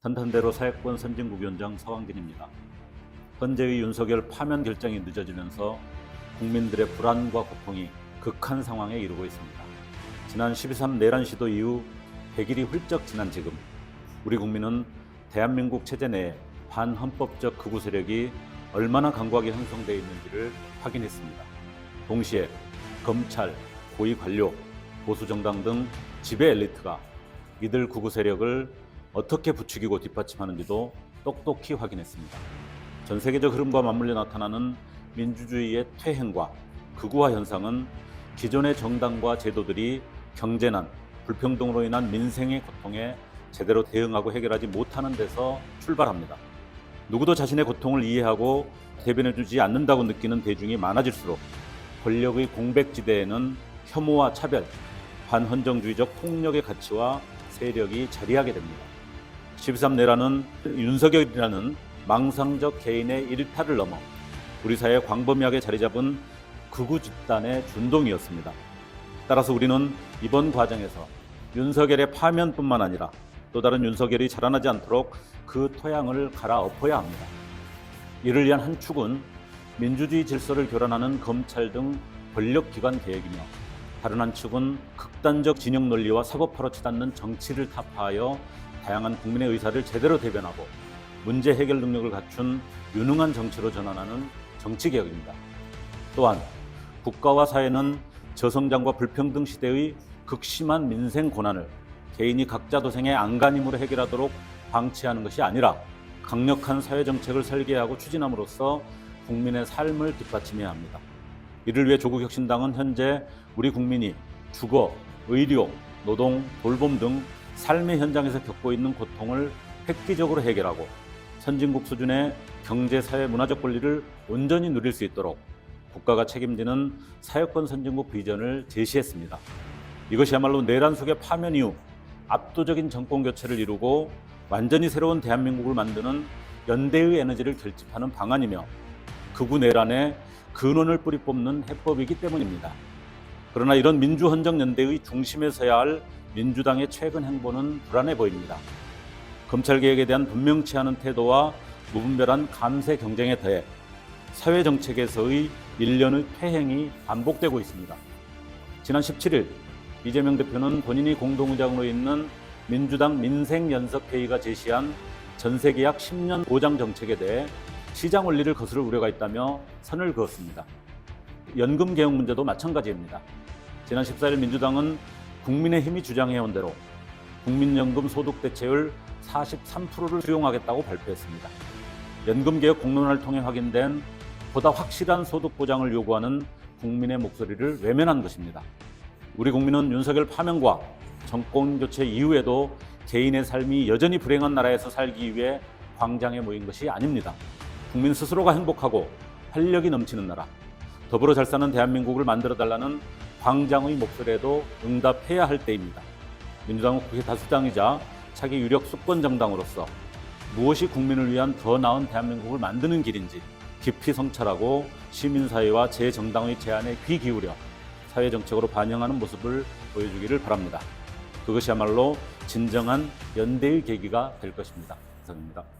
탄탄대로 사회권 선진국 위원장 서광진입니다. 현재의 윤석열 파면 결정이 늦어지면서 국민들의 불안과 고통이 극한 상황에 이르고 있습니다. 지난 12.3 내란 시도 이후 100일이 훌쩍 지난 지금 우리 국민은 대한민국 체제 내에 반헌법적 극우 세력이 얼마나 강고하게 형성되어 있는지를 확인했습니다. 동시에 검찰, 고위 관료, 보수 정당 등 지배 엘리트가 이들 극우 세력을 어떻게 부추기고 뒷받침하는지도 똑똑히 확인했습니다. 전 세계적 흐름과 맞물려 나타나는 민주주의의 퇴행과 극우화 현상은 기존의 정당과 제도들이 경제난, 불평등으로 인한 민생의 고통에 제대로 대응하고 해결하지 못하는 데서 출발합니다. 누구도 자신의 고통을 이해하고 대변해주지 않는다고 느끼는 대중이 많아질수록 권력의 공백지대에는 혐오와 차별, 반헌정주의적 폭력의 가치와 세력이 자리하게 됩니다. 13 내란은 윤석열이라는 망상적 개인의 일탈을 넘어 우리 사회에 광범위하게 자리 잡은 극우 집단의 준동이었습니다. 따라서 우리는 이번 과정에서 윤석열의 파면뿐만 아니라 또 다른 윤석열이 자라나지 않도록 그 토양을 갈아엎어야 합니다. 이를 위한 한 축은 민주주의 질서를 교란하는 검찰 등 권력기관 개혁이며 다른 한 축은 극단적 진영 논리와 사고파로 치닫는 정치를 타파하여 다양한 국민의 의사를 제대로 대변하고 문제 해결 능력을 갖춘 유능한 정치로 전환하는 정치 개혁입니다. 또한 국가와 사회는 저성장과 불평등 시대의 극심한 민생 고난을 개인이 각자 도생의 안간힘으로 해결하도록 방치하는 것이 아니라 강력한 사회 정책을 설계하고 추진함으로써 국민의 삶을 뒷받침해야 합니다. 이를 위해 조국혁신당은 현재 우리 국민이 주거, 의료, 노동, 돌봄 등 삶의 현장에서 겪고 있는 고통을 획기적으로 해결하고 선진국 수준의 경제, 사회, 문화적 권리를 온전히 누릴 수 있도록 국가가 책임지는 사회권 선진국 비전을 제시했습니다. 이것이야말로 내란 속의 파면 이후 압도적인 정권 교체를 이루고 완전히 새로운 대한민국을 만드는 연대의 에너지를 결집하는 방안이며 극우 내란의 근원을 뿌리 뽑는 해법이기 때문입니다. 그러나 이런 민주헌정 연대의 중심에 서야 할 민주당의 최근 행보는 불안해 보입니다. 검찰 개혁에 대한 분명치 않은 태도와 무분별한 감세 경쟁에 더해 사회 정책에서의 일련의 퇴행이 반복되고 있습니다. 지난 17일 이재명 대표는 본인이 공동의장으로 있는 민주당 민생연석회의가 제시한 전세계약 10년 보장 정책에 대해 시장 원리를 거스를 우려가 있다며 선을 그었습니다. 연금 개혁 문제도 마찬가지입니다. 지난 14일 민주당은 국민의힘이 주장해온 대로 국민연금 소득 대체율 43%를 수용하겠다고 발표했습니다. 연금 개혁 공론화를 통해 확인된 보다 확실한 소득 보장을 요구하는 국민의 목소리를 외면한 것입니다. 우리 국민은 윤석열 파면과 정권 교체 이후에도 개인의 삶이 여전히 불행한 나라에서 살기 위해 광장에 모인 것이 아닙니다. 국민 스스로가 행복하고 활력이 넘치는 나라, 더불어 잘 사는 대한민국을 만들어 달라는 광장의 목소리에도 응답해야 할 때입니다. 민주당은 국회 다수당이자 차기 유력 수권 정당으로서 무엇이 국민을 위한 더 나은 대한민국을 만드는 길인지 깊이 성찰하고 시민사회와 제 정당의 제안에 귀 기울여 사회 정책으로 반영하는 모습을 보여주기를 바랍니다. 그것이야말로 진정한 연대의 계기가 될 것입니다. 이상입니다.